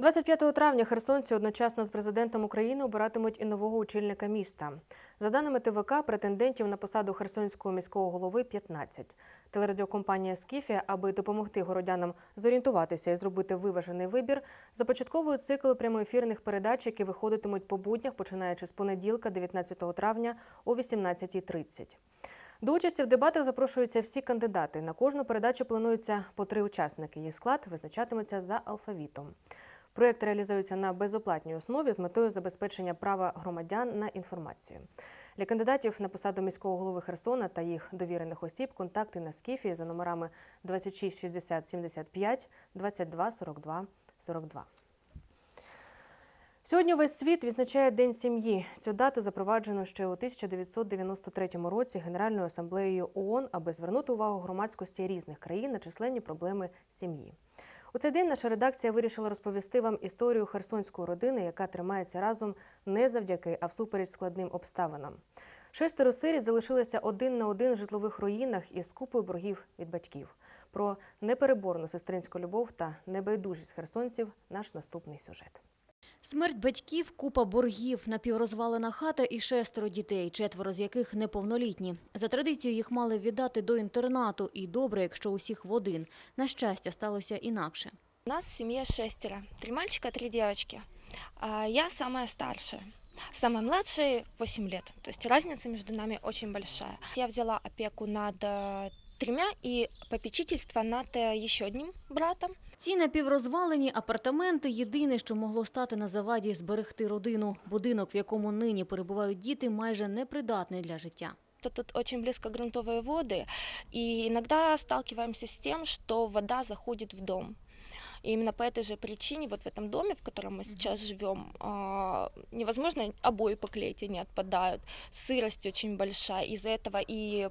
25 травня херсонці одночасно з президентом України обиратимуть і нового очільника міста. За даними ТВК, претендентів на посаду херсонського міського голови 15. Телерадіокомпанія «Скіфія», аби допомогти городянам зорієнтуватися і зробити виважений вибір, започатковує цикл прямоефірних передач, які виходитимуть по буднях, починаючи з понеділка, 19 травня о 18.30. До участі в дебатах запрошуються всі кандидати. На кожну передачу планується по три учасники. Їх склад визначатиметься за алфавітом. Проєкт реалізується на безоплатній основі з метою забезпечення права громадян на інформацію. Для кандидатів на посаду міського голови Херсона та їх довірених осіб контакти на Скіфі за номерами 26 60 75 22 42 42. Сьогодні весь світ відзначає День сім'ї. Цю дату запроваджено ще у 1993 році Генеральною асамблеєю ООН, аби звернути увагу громадськості різних країн на численні проблеми сім'ї. У цей день наша редакція вирішила розповісти вам історію херсонської родини, яка тримається разом не завдяки, а всупереч складним обставинам. Шестеро сиріт залишилися один на один в житлових руїнах із купою боргів від батьків. Про непереборну сестринську любов та небайдужість херсонців наш наступний сюжет. Смерть батьків, купа боргів, напіврозвалена хата і шестеро дітей, четверо з яких неповнолітні. За традицією їх мали віддати до інтернату, і добре, якщо усіх в один. На щастя, сталося інакше. У нас семье шестеро. Три мальчика, три девочки. А я самая старшая. Самая младшая 8 лет. То есть разница между нами очень большая. Я взяла опеку над э, тремя и попечительство над э, еще одним братом. Ці напіврозвалені апартаменти – єдине, що могло стати на заваді зберегти родину. Будинок, в якому нині перебувають діти, майже непридатний для життя. Это Тут очень близко грунтовые воды, и иногда сталкиваемся с тем, что вода заходит в дом. И именно по этой же причине вот в этом доме, в котором мы сейчас живем, а, невозможно обои поклеить, они отпадают. Сырость очень большая, из-за этого и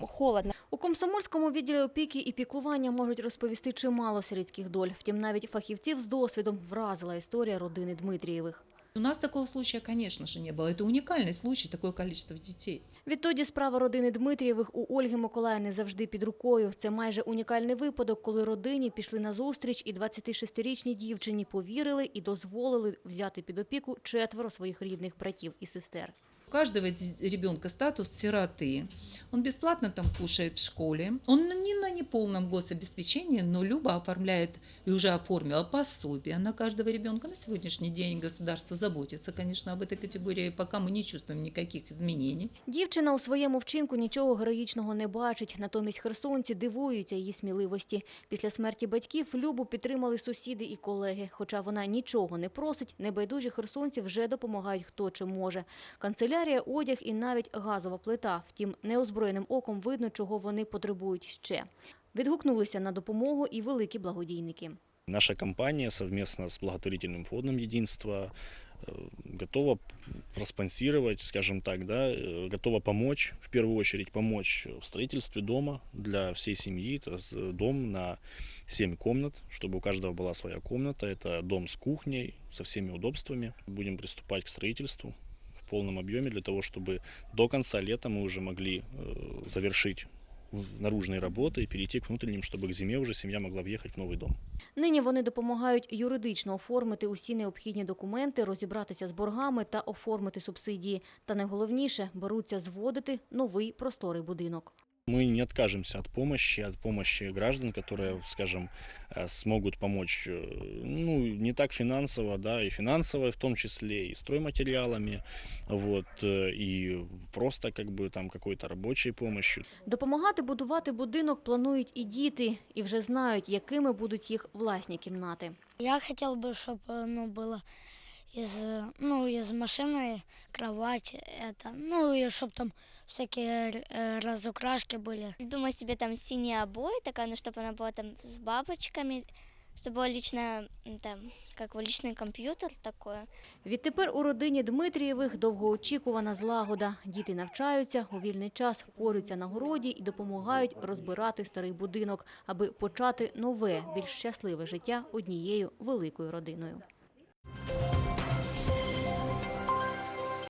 холодно. У комсомольському відділі опіки і піклування можуть розповісти чимало сирітських доль. Втім, навіть фахівців з досвідом вразила історія родини Дмитрієвих. У нас такого случая, конечно же, не было. Это уникальный случай, такое количество детей. Відтоді справа родини Дмитрієвих у Ольги Миколаївни завжди під рукою. Це майже унікальний випадок, коли родині пішли на зустріч і 26-річній дівчині повірили і дозволили взяти під опіку четверо своїх рідних братів і сестер. У каждого ди- ребенка статус сироты. Он бесплатно там кушает в школе. Он не на неполном гособеспечении, но Люба оформляет и уже оформила пособие на каждого ребенка. На сегодняшний день государство заботится, конечно, об этой категории. Пока мы не чувствуем никаких изменений. Дівчина у своєму вчинку нічого героїчного не бачить. Натомість херсонці дивуються її сміливості. Після смерті батьків Любу підтримали сусіди і колеги. Хоча вона нічого не просить, небайдужі херсонці вже допомагають хто чи може. Канцелярія, одяг і навіть газова плита. Втім, неозброєним оком видно, чого вони потребують ще. Відгукнулися на допомогу і великі благодійники. Наша компания совместно с благотворительным фондом «Единство» э, готова проспонсировать, скажем так, да, э, готова помочь, в первую очередь помочь в строительстве дома для всей семьи. Это с- дом на 7 комнат, чтобы у каждого была своя комната. Это дом с кухней, со всеми удобствами. Будем приступать к строительству в полном объеме для того, чтобы до конца лета мы уже могли э, завершить в- наружные работы и перейти к внутренним, чтобы к зиме уже семья могла въехать в новый дом. Нині вони допомагають юридично оформити усі необхідні документи, розібратися з боргами та оформити субсидії. Та найголовніше – беруться зводити новий просторий будинок. Мы не откажемся от помощи, от помощи граждан, которые, скажем, э, смогут помочь, э, ну, не так финансово, да, и финансово в том числе, и стройматериалами, вот, э, и просто как бы там какой-то рабочей помощью. Допомагати будувати будинок планують і діти, і вже знають, якими будуть їх власні кімнати. Я хотел бы, чтобы оно было из, э, ну, из машины, кровать, это, ну, и чтобы там всякие э, разукрашки были. Думаю, себе там синие обои, такая, ну, чтобы она была там с бабочками, чтобы было личное, м, там, как его личный компьютер такое. Відтепер у родині Дмитрієвих довгоочікувана злагода. Діти навчаються, у вільний час порються на городі і допомагають розбирати старий будинок, аби почати нове, більш щасливе життя однією великою родиною.